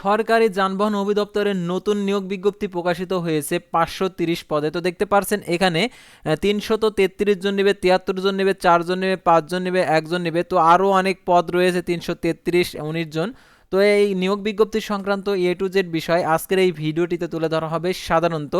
সরকারি যানবাহন অভিদপ্তরের নতুন নিয়োগ বিজ্ঞপ্তি প্রকাশিত হয়েছে পাঁচশো তিরিশ পদে। তো দেখতে পারছেন, এখানে তিনশত তেত্রিশ জন নেবে, তিয়াত্তর জন নেবে চারজন নেবে পাঁচজন নেবে একজন নেবে। তো আরও অনেক পদ রয়েছে, তিনশো তেত্রিশ, উনিশ জন। তো এই নিয়োগ বিজ্ঞপ্তি সংক্রান্ত এ টু জেড বিষয় আজকের এই ভিডিওটিতে তুলে ধরা হবে সাধারণত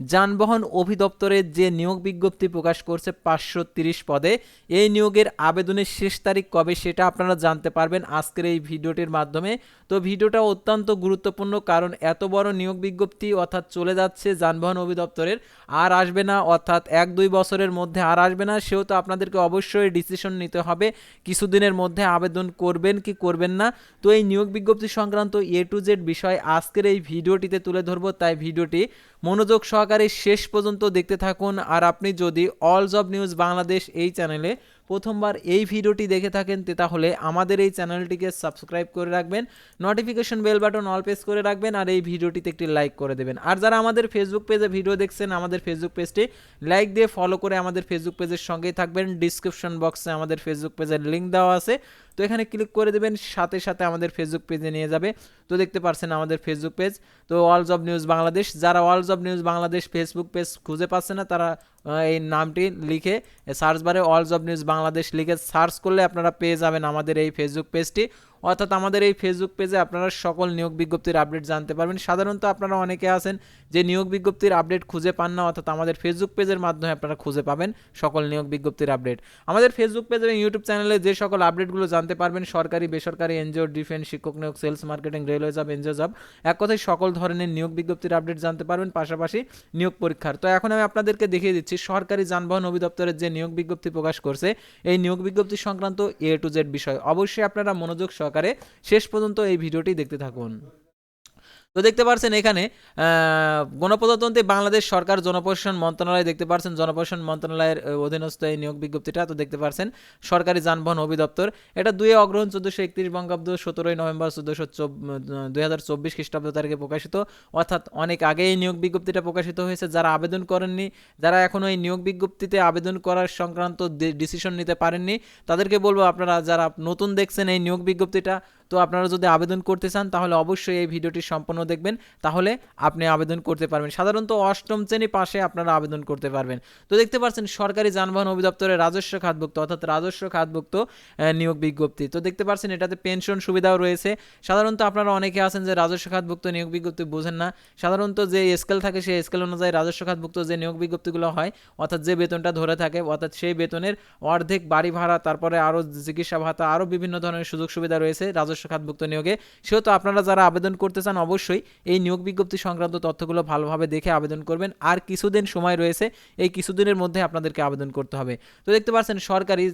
যানবাহন অধিদপ্তরের যে নিয়োগ বিজ্ঞপ্তি প্রকাশ করছে পাঁচশো পদে, এই নিয়োগের আবেদনের শেষ তারিখ কবে সেটা আপনারা জানতে পারবেন আজকের এই ভিডিওটির মাধ্যমে। তো ভিডিওটা অত্যন্ত গুরুত্বপূর্ণ কারণ এত বড় নিয়োগ বিজ্ঞপ্তি অর্থাৎ চলে যাচ্ছে যানবাহন অভিদপ্তরের আর আসবে না অর্থাৎ এক দুই বছরের মধ্যে আর আসবে না সেহেতু আপনাদেরকে অবশ্যই ডিসিশন নিতে হবে। কিছুদিনের মধ্যে আবেদন করবেন কি করবেন না। তো এই নিয়োগ বিজ্ঞপ্তি সংক্রান্ত এ টু জেড বিষয় আজকের এই ভিডিওটিতে তুলে ধরবো। তাই ভিডিওটি মনোযোগ সহকারে শেষ পর্যন্ত দেখতে থাকুন। আর আপনি যদি অল জব নিউজ বাংলাদেশ এই চ্যানেলে প্রথমবার এই ভিডিওটি দেখে থাকেন তাহলে আমাদের এই চ্যানেলটিকে সাবস্ক্রাইব করে রাখবেন notification bell button all press করে রাখবেন, আর এই ভিডিওটিতে একটি লাইক করে দেবেন। আর যারা আমাদের ফেসবুক পেজে ভিডিও দেখছেন, আমাদের ফেসবুক পেজটি লাইক দিয়ে ফলো করে আমাদের ফেসবুক পেজের সঙ্গেই থাকবেন। ডিসক্রিপশন বক্সে আমাদের ফেসবুক পেজের লিঙ্ক দেওয়া আছে। তো এখানে ক্লিক করে দেবেন, সাথে সাথে আমাদের ফেসবুক পেজে নিয়ে যাবে। তো দেখতে পারছেন আমাদের ফেসবুক পেজ তো অল জব নিউজ বাংলাদেশ যারা all news Bangladesh Facebook page খুঁজে পাচ্ছে না। তারা এই নামটি লিখে সার্চ বারে অলস অব নিউজ বাংলাদেশ লিখে সার্চ করলে আপনারা পেয়ে যাবেন আমাদের এই ফেসবুক পেজটি অর্থাৎ আমাদের এই ফেসবুক পেজে আপনারা সকল নিয়োগ বিজ্ঞপ্তির আপডেট জানতে পারবেন। সাধারণত আপনারা অনেকে আছেন যে নিয়োগ বিজ্ঞপ্তির আপডেট খুঁজে পান না, অর্থাৎ আমাদের ফেসবুক পেজের মাধ্যমে আপনারা খুঁজে পাবেন সকল নিয়োগ বিজ্ঞপ্তির আপডেট আমাদের ফেসবুক পেজ এবং ইউটিউব চ্যানেলে যে সকল আপডেটগুলো জানতে পারবেন, সরকারি, বেসরকারি এনজিও ডিফেন্স শিক্ষক নিয়োগ sales marketing railway job NGO job এক কথায় সকল ধরনের নিয়োগ বিজ্ঞপ্তির আপডেট জানতে পারবেন, পাশাপাশি নিয়োগ পরীক্ষার। তো এখন আমি আপনাদেরকে দেখিয়ে দিচ্ছি, সরকারি যানবাহন অধিদপ্তরের যে নিয়োগ বিজ্ঞপ্তি প্রকাশ করছে, এই নিয়োগ বিজ্ঞপ্তি সংক্রান্ত এ টু জেড বিষয়। অবশ্যই আপনারা মনোযোগ সহকারে শেষ পর্যন্ত এই ভিডিওটি দেখতে থাকুন। তো দেখতে পাচ্ছেন এখানে গণপ্রজাতন্ত্রী বাংলাদেশ সরকার জনপ্রশাসন মন্ত্রণালয় দেখতে পাচ্ছেন জনপ্রশাসন মন্ত্রণালয়ের অধীনস্থ এই নিয়োগ বিজ্ঞপ্তিটা, তো দেখতে পাচ্ছেন সরকারি যানবাহন অধিদপ্তর। এটা দুই অগ্রহণ চোদ্দোশো একত্রিশ বঙ্গাব্দ সতেরোই নভেম্বর চোদ্দোশো দুই হাজার চব্বিশ খ্রিস্টাব্দ তারিখে প্রকাশিত। অর্থাৎ অনেক আগে এই নিয়োগ বিজ্ঞপ্তিটা প্রকাশিত হয়েছে। যারা আবেদন করেননি, যারা এখনও এই নিয়োগ বিজ্ঞপ্তিতে আবেদন করার সংক্রান্ত ডিসিশন নিতে পারেননি, তাদেরকে বলব আপনারা যারা নতুন দেখছেন এই নিয়োগ বিজ্ঞপ্তিটা তো আপনারা যদি আবেদন করতে চান, তাহলে অবশ্যই এই ভিডিওটি সম্পূর্ণ দেখবেন। তাহলে আপনি আবেদন করতে পারবেন। সাধারণত অষ্টম শ্রেণি পাশে আপনারা আবেদন করতে পারবেন। তো দেখতে পাচ্ছেন, সরকারি যানবাহন অধিদপ্তরের রাজস্ব খাতভুক্ত, অর্থাৎ রাজস্ব খাতভুক্ত নিয়োগ বিজ্ঞপ্তি। তো দেখতে পাচ্ছেন, এটাতে পেনশন সুবিধাও রয়েছে। সাধারণত আপনারা অনেকে আছেন যে রাজস্ব খাতভুক্ত নিয়োগ বিজ্ঞপ্তি বোঝেন না। সাধারণত যে স্কেল থাকে, সেই স্কেল অনুযায়ী রাজস্ব খাতভুক্ত যে নিয়োগ বিজ্ঞপ্তিগুলো হয়, অর্থাৎ যে বেতনটা ধরে থাকে, অর্থাৎ সেই বেতনের অর্ধেক বাড়ি ভাড়া, তারপরে আরও চিকিৎসা ভাতা আরও বিভিন্ন ধরনের সুযোগ সুবিধা রয়েছে রাজস্ব খাতভুক্ত নিয়োগে, সেহেতু আপনারা যারা আবেদন করতে চান অবশ্যই এই নিয়োগ বিজ্ঞপ্তি সংক্রান্ত তথ্যগুলো ভালোভাবে দেখে আবেদন করবেন। আর কিছুদিন সময় রয়েছে, এই কিছুদিনের মধ্যে আপনাদেরকে আবেদন করতে হবে। তো দেখতে পাচ্ছেন সরকারি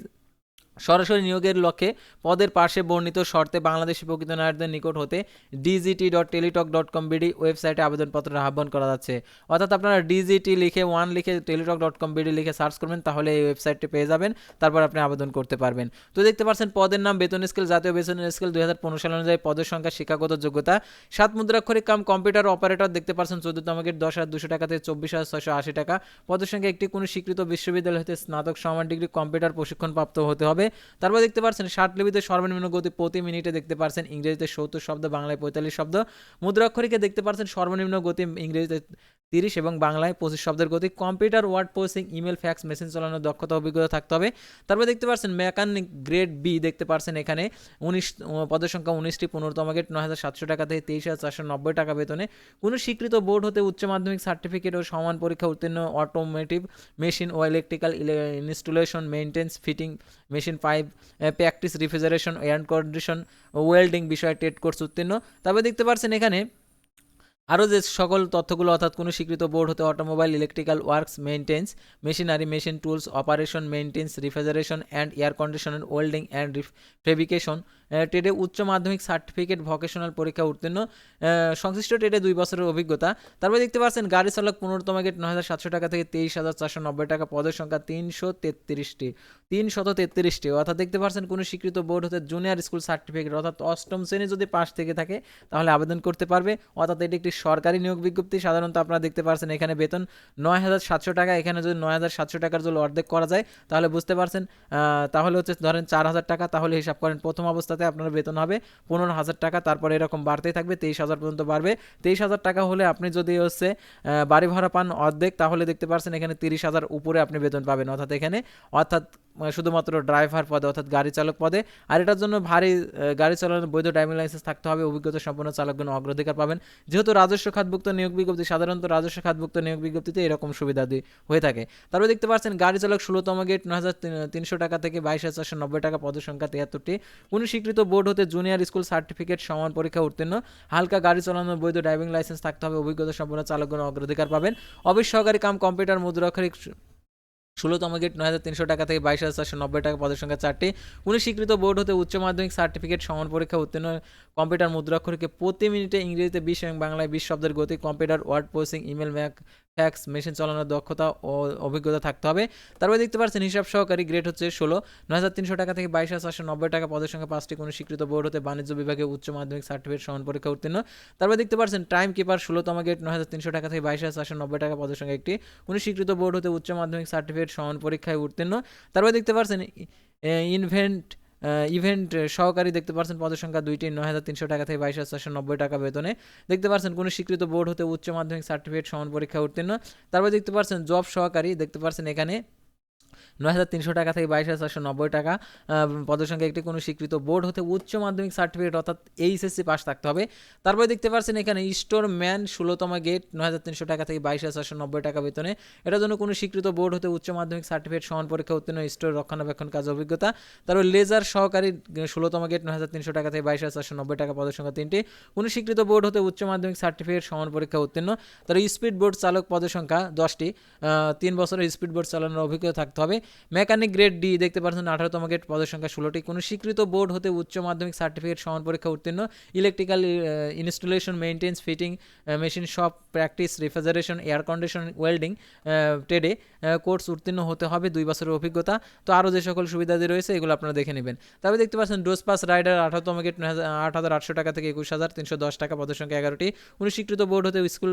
সরাসরি নিয়োগের লক্ষ্যে পদের পাশে বর্ণিত শর্তে বাংলাদেশি প্রকৃত নায়কদের নিকট হতে DGT dot Teletalk dot com BD ওয়েবসাইটে আবেদনপত্র আহ্বান করা যাচ্ছে। অর্থাৎ আপনারা ডিজিটি লিখে ওয়ান লিখে টেলিটক ডট কম বিডি লিখে সার্চ করবেন, তাহলে এই ওয়েবসাইটটি পেয়ে যাবেন, তারপর আপনি আবেদন করতে পারবেন। তো দেখতে পাচ্ছেন পদের নাম, বেতন স্কেল, জাতীয় বেতন স্কেল দুই হাজার পনেরো সাল অনুযায়ী পদের সংখ্যা, শিক্ষাগত যোগ্যতা, সাত মুদ্রাক্ষরিক কাম, কম্পিউটার অপারেটর, দেখতে পাচ্ছেন চোদ্দতম গেট, দশ হাজার দুশো টাকা থেকে চব্বিশ হাজার ছশো আশি টাকা। পদের সংখ্যা একটি কোনো স্বীকৃত বিশ্ববিদ্যালয় হতে স্নাতক, সমান ডিগ্রি, কম্পিউটার প্রশিক্ষণপ্রাপ্ত হতে হবে। তারপর দেখতে পাচ্ছেন ষাট লিপিতে সর্বনিম্ন গতি প্রতি মিনিটে দেখতে পাচ্ছেন ইংরেজিতে সত্তর শব্দ, বাংলায় পঁয়তাল্লিশ শব্দ। মুদ্রাক্ষরিকে দেখতে পাচ্ছেন সর্বনিম্ন গতি ইংরেজিতে তিরিশ এবং বাংলায় পঁচিশ শব্দের গতি। Computer, word processing, email, fax, machine চালানোর দক্ষতা, অভিজ্ঞতা থাকতে হবে। তারপর দেখতে পাচ্ছেন মেকানিক গ্রেড বি দেখতে পাচ্ছেন এখানে। উনিশ পদের সংখ্যা উনিশটি, পনেরোতম গেট নয় হাজার সাতশো টাকা থেকে তেইশ হাজার চারশো নব্বই টাকা বেতনে। কোনো স্বীকৃত বোর্ড হতে উচ্চ মাধ্যমিক সার্টিফিকেট ও সমান পরীক্ষা উত্তীর্ণ অটোমেটিভ মেশিন ও electrical installation maintenance fitting machine pipe practice refrigeration air condition welding বিষয়ে টেট কোর্স উত্তীর্ণ। তারপরে দেখতে পাচ্ছেন এখানে আরও যে সকল তথ্যগুলো অর্থাৎ কোনো স্বীকৃত বোর্ড হতে automobile electrical works maintenance machinery machine tools operation maintenance refrigeration and air conditioner welding and fabrication ট্রেডে উচ্চ মাধ্যমিক সার্টিফিকেট ভকেশনাল পরীক্ষা উত্তীর্ণ আহ, সংশ্লিষ্ট ট্রেডে দুই বছরের অভিজ্ঞতা। তারপরে দেখতে পাচ্ছেন গাড়ি চালক পনেরোতম গেট নয় হাজার সাতশো টাকা থেকে তেইশ হাজার চারশো নব্বই টাকা পদের সংখ্যা তিনশো তেত্রিশটি। তিন শত তেত্রিশটি। অর্থাৎ দেখতে পাচ্ছেন, কোনো স্বীকৃত বোর্ড হতে জুনিয়র স্কুল সার্টিফিকেট, অর্থাৎ অষ্টম শ্রেণি যদি পাশ থেকে থাকে, তাহলে আবেদন করতে পারবে। অর্থাৎ এটি একটি সরকারি নিয়োগ বিজ্ঞপ্তি। সাধারণত আপনারা দেখতে পাচ্ছেন, এখানে বেতন নয় হাজার সাতশো টাকা, এখানে যদি নয় হাজার সাতশো টাকার যদি অর্ধেক করা যায়, তাহলে বুঝতে পারছেন তাহলে হচ্ছে ধরেন চার হাজার টাকা, তাহলে হিসাব করেন, প্রথম অবস্থাতে আপনার বেতন হবে পনেরো হাজার টাকা, তারপরে এরকম বাড়তেই থাকবে, তেইশ হাজার পর্যন্ত বাড়বে। তেইশ হাজার টাকা হলে আপনি যদি হচ্ছে বাড়ি ভাড়া পান অর্ধেক, তাহলে দেখতে পাচ্ছেন এখানে তিরিশ হাজার উপরে আপনি বেতন পাবেন। অর্থাৎ এখানে, অর্থাৎ শুধুমাত্র ড্রাইভার পদে অর্থাৎ গাড়ি চালক পদে। আর এটার জন্য ভারী গাড়ি চালানোর বৈধ ড্রাইভিং লাইসেন্স থাকতে হবে। অভিজ্ঞতা সম্পন্ন চালকগণ অগ্রাধিকার পাবেন। যেহেতু রাজস্ব খাতভুক্ত নিয়োগ বিজ্ঞপ্তি, সাধারণত রাজস্ব খাতভুক্ত নিয়োগ বিজ্ঞপ্তিতে এরকম সুবিধা হয়ে থাকে। তারপরে দেখতে পাচ্ছেন, গাড়ি চালক ষোলোতম গেট, নয় হাজার তিনশো টাকা থেকে বাইশ হাজার চারশো নব্বই টাকা পদের সংখ্যা তিয়াত্তরটি। কোনো স্বীকৃত বোর্ড হতে জুনিয়র স্কুল সার্টিফিকেট সমান পরীক্ষা উত্তীর্ণ। হালকা গাড়ি চালানোর বৈধ ড্রাইভিং লাইসেন্স থাকতে হবে। অভিজ্ঞতা সম্পন্ন চালকগণ অগ্রাধিকার পাবেন। অফিস সহকারী কাম কম্পিউটার, মুদ্রাক্ষরিক ষোলোতম গেট নয় হাজার তিনশো টাকা থেকে বাইশ হাজার চারশো নব্বই টাকা পদের সংখ্যা চারটি। উনি স্বীকৃত বোর্ড হতে উচ্চ মাধ্যমিক, সার্টিফিকেট, সমান পরীক্ষা, উত্তীর্ণ কম্পিউটার মুদ্রাক্ষরকে প্রতি মিনিটে ইংরেজিতে বিশ এবং বাংলায় বিশ শব্দের গতি, computer, word processing, email, Mac fax machine চালানোর দক্ষতা ও অভিজ্ঞতা থাকতে হবে। তারপরে দেখতে পাচ্ছেন, হিসাব সহকারী গ্রেড হচ্ছে ষোলো। নয় হাজার তিনশো টাকা থেকে বাইশ হাজার চারশো নব্বই টাকা পদের সংখ্যা পাঁচটি কোনো স্বীকৃত বোর্ড হতে বাণিজ্য বিভাগে উচ্চ মাধ্যমিক সার্টিফিকেট সমান পরীক্ষা উত্তীর্ণ। তারপরে দেখতে পাচ্ছেন, টাইম কিপার ষোলোতম গেট নয় হাজার তিনশো টাকা থেকে বাইশ হাজার চারশো নব্বই টাকা পদের সংখ্যা একটি কোনো স্বীকৃত বোর্ড হতে উচ্চ মাধ্যমিক সার্টিফিকেট সমান পরীক্ষায় উত্তীর্ণ। তারপরে দেখতে পাচ্ছেন ইনভেন্ট ইভেন্ট সহকারী দেখতে পাচ্ছেন পদের সংখ্যা দুইটি, নয় হাজার তিনশো টাকা থেকে বাইশ হাজার চারশো নব্বই টাকা বেতনে। দেখতে পাচ্ছেন কোনো স্বীকৃত বোর্ড হতে উচ্চ মাধ্যমিক সার্টিফিকেট সমান পরীক্ষা উত্তীর্ণ। তারপরে দেখতে পাচ্ছেন জব সহকারী, দেখতে পাচ্ছেন এখানে নয় হাজার তিনশো টাকা থেকে বাইশ হাজার চারশো নব্বই টাকা পদের সংখ্যা একটি কোনো স্বীকৃত বোর্ড হতে উচ্চ মাধ্যমিক সার্টিফিকেট অর্থাৎ এইচএসসি পাস থাকতে হবে। তারপরে দেখতে পাচ্ছেন এখানে স্টোর ম্যান ষোলোতম গেট, নয় হাজার তিনশো টাকা থেকে বাইশ হাজার চারশো নব্বই টাকা বেতনে। এটার জন্য কোনো স্বীকৃত বোর্ড হতে উচ্চ মাধ্যমিক সার্টিফিকেট সমান পরীক্ষা উত্তীর্ণ স্টোর রক্ষণাবেক্ষণ কাজ অভিজ্ঞতা। তারপর লেজার সহকারী ষোলোতম গেট, নয় হাজার তিনশো টাকা থেকে বাইশ হাজার চারশো নব্বই টাকা পদের সংখ্যা তিনটি। কোনো স্বীকৃত বোর্ড হতে উচ্চ মাধ্যমিক সার্টিফিকেট সমান পরীক্ষা উত্তীর্ণ। তারপর স্পিড বোর্ড চালক পদের সংখ্যা দশটি। তিন বছরের স্পিড বোর্ড চালানোর অভিজ্ঞতা থাকতে হবে। মেকানিক গ্রেড ডি, দেখতে পাচ্ছেন আঠারোতম গেট পদের সংখ্যা ষোলোটি। কোনো স্বীকৃত বোর্ড হতে উচ্চ মাধ্যমিক সার্টিফিকেট, সমান পরীক্ষা উত্তীর্ণ electrical installation maintenance fitting machine shop practice refrigeration air condition welding ট্রেডে কোর্স উত্তীর্ণ হতে হবে দুই বছরের অভিজ্ঞতা। তো আরও যে সকল সুবিধাদি রয়েছে, এগুলো আপনারা দেখে নেবেন। তবে দেখতে পাচ্ছেন, ডোজ পাস রাইডার আঠারোতম গেট আট হাজার আটশো টাকা থেকে একুশ হাজার তিনশো দশ টাকা পদের সংখ্যা এগারোটি। কোনো স্বীকৃত বোর্ড হতে স্কুল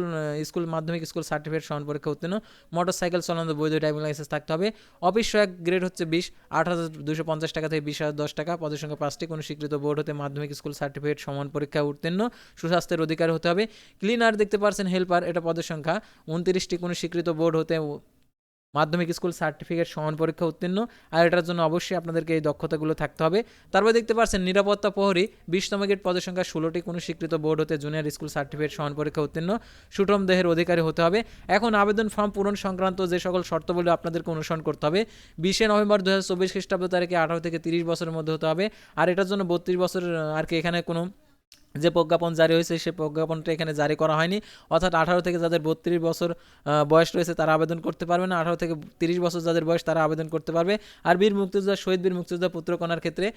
স্কুল মাধ্যমিক, স্কুল সার্টিফিকেট, সমান পরীক্ষা উত্তীর্ণ মোটর সাইকেল চালানোর বৈধ ড্রাইভিং লাইসেন্স থাকতে হবে। অফিস সহায়ক গ্রেড হচ্ছে বিশ আট হাজার দুশো পঞ্চাশ টাকা থেকে বিশ হাজার দশ টাকা। পদের সংখ্যা পাঁচটি কোনো স্বীকৃত বোর্ড হতে মাধ্যমিক স্কুল সার্টিফিকেট, সমান পরীক্ষা উত্তীর্ণ, সুস্বাস্থ্যের অধিকার হতে হবে। ক্লিনার দেখতে পারছেন হেল্পার, এটা পদের সংখ্যা। উনত্রিশটি কোনো স্বীকৃত বোর্ড হতে মাধ্যমিক স্কুল সার্টিফিকেট সমান পরীক্ষা উত্তীর্ণ, আর এটার জন্য অবশ্যই আপনাদেরকে এই দক্ষতাগুলো থাকতে হবে। তারপরে দেখতে পাচ্ছেন, নিরাপত্তা প্রহরী, বিশতম গেট পদের সংখ্যা ষোলোটি, কোনো স্বীকৃত বোর্ড হতে জুনিয়র স্কুল সার্টিফিকেট সমান পরীক্ষা উত্তীর্ণ, সুঠম দেহের অধিকারী হতে হবে। এখন আবেদন ফর্ম পূরণ সংক্রান্ত যে সকল শর্তাবলী আপনাদেরকে অনুসরণ করতে হবে, বিশে নভেম্বর দু হাজার চব্বিশ খ্রিস্টাব্দ তারিখে আঠারো থেকে তিরিশ বছরের মধ্যে হতে হবে, আর এটার জন্য বত্রিশ বছর আর কি এখানে কোনো যে প্রজ্ঞাপন জারি হয়েছে সেই প্রজ্ঞাপনটা এখানে জারি করা হয়নি। অর্থাৎ আঠারো থেকে যাদের বত্রিশ বছর বয়স রয়েছে, তারা আবেদন করতে পারবে না। আঠারো থেকে তিরিশ বছর যাদের বয়স, তারা আবেদন করতে পারবে। আর বীর মুক্তিযোদ্ধা, শহীদ বীর মুক্তিযোদ্ধা পুত্রকন্যার ক্ষেত্রে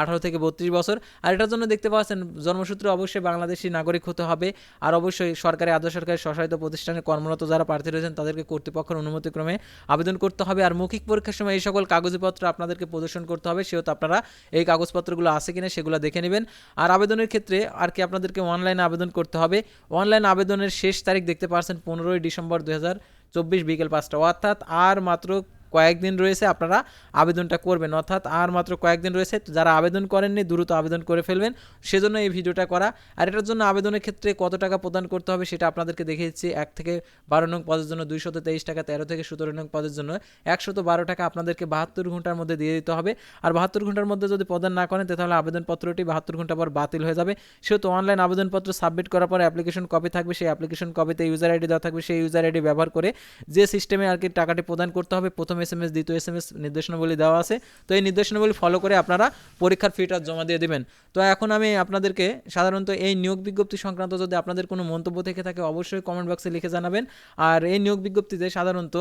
আঠারো থেকে বত্রিশ বছর। আর এটার জন্য দেখতে পাচ্ছেন জন্মসূত্রে অবশ্যই বাংলাদেশি নাগরিক হতে হবে। আর অবশ্যই সরকারি, আধা সরকারি স্বশাসিত প্রতিষ্ঠানে কর্মরত যারা প্রার্থী রয়েছেন, তাদেরকে কর্তৃপক্ষের অনুমতিক্রমে আবেদন করতে হবে। আর মৌখিক পরীক্ষার সময় এই সকল কাগজপত্র আপনাদেরকে প্রদর্শন করতে হবে। সেহেতু আপনারা এই কাগজপত্রগুলো আছে কিনা, সেগুলো দেখে নেবেন। আর আবেদনের ক্ষেত্রে আর কি আপনাদেরকে অনলাইনে আবেদন করতে হবে। অনলাইন আবেদনের শেষ তারিখ দেখতে পারছেন পনেরোই ডিসেম্বর দু হাজার চব্বিশ বিকেল পাঁচটা। অর্থাৎ আর মাত্র কয়েকদিন রয়েছে আপনারা আবেদনটা করবেন। অর্থাৎ আর মাত্র কয়েকদিন রয়েছে যারা আবেদন করেননি, দ্রুত আবেদন করে ফেলবেন। সেজন্য এই ভিডিওটা করা। আর এটার জন্য আবেদনের ক্ষেত্রে কত টাকা প্রদান করতে হবে সেটা আপনাদেরকে দেখে দিচ্ছি এক থেকে বারো নং পদের জন্য দুইশত তেইশ টাকা, তেরো থেকে সতেরো নং পদের জন্য একশত বারো টাকা আপনাদেরকে বাহাত্তর ঘণ্টার মধ্যে দিয়ে দিতে হবে। আর বাহাত্তর ঘণ্টার মধ্যে যদি প্রদান না করেন, তাহলে আবেদনপত্রটি বাহাত্তর ঘণ্টা পর বাতিল হয়ে যাবে। সেহেতু অনলাইন আবেদনপত্র সাবমিট করার পর অ্যাপ্লিকেশন কপি থাকবে। সেই অ্যাপ্লিকেশন কপিতে ইউজার আইডি দেওয়া থাকবে। সেই ইউজার আইডি ব্যবহার করে যে সিস্টেমে আর কি টাকাটি প্রদান করতে হবে, প্রথম এস এম এস দ্বিতীয় এস এম এস নির্দেশনাবলী দেওয়া আছে। তো এই নির্দেশনাবলী ফলো করে আপনারা পরীক্ষার ফিটা জমা দিয়ে দেবেন। তো এখন আমি আপনাদেরকে সাধারণত এই নিয়োগ বিজ্ঞপ্তি সংক্রান্ত যদি আপনাদের কোনো মন্তব্য থেকে থাকে, অবশ্যই কমেন্ট বক্সে লিখে জানাবেন। আর এই নিয়োগ বিজ্ঞপ্তিতে সাধারণত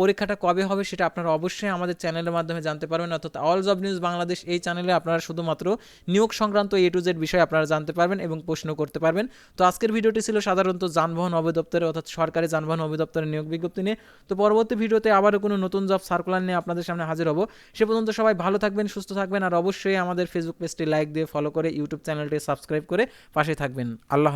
পরীক্ষাটা কবে হবে সেটা আপনারা অবশ্যই আমাদের চ্যানেলের মাধ্যমে জানতে পারবেন। অর্থাৎ অল জব নিউজ বাংলাদেশ এই চ্যানেলে আপনারা শুধুমাত্র নিয়োগ সংক্রান্ত এ টু জেড বিষয় আপনারা জানতে পারবেন এবং প্রশ্ন করতে পারবেন। তো আজকের ভিডিওটি ছিল সাধারণত যানবাহন অধিদপ্তরের অর্থাৎ সরকারি যানবাহন অধিদপ্তরের নিয়োগ বিজ্ঞপ্তি নিয়ে। তো পরবর্তী ভিডিওতে আবারও কোনো নতুন জব সার্কুলার নিয়ে আপনাদের সামনে হাজির হব সে পর্যন্ত সবাই ভালো থাকবেন, সুস্থ থাকবেন, আর অবশ্যই আমাদের ফেসবুক পেজটি লাইক দিয়ে ফলো করে ইউটিউব চ্যানেলটি সাবস্ক্রাইব করে পাশে থাকবেন আল্লাহ।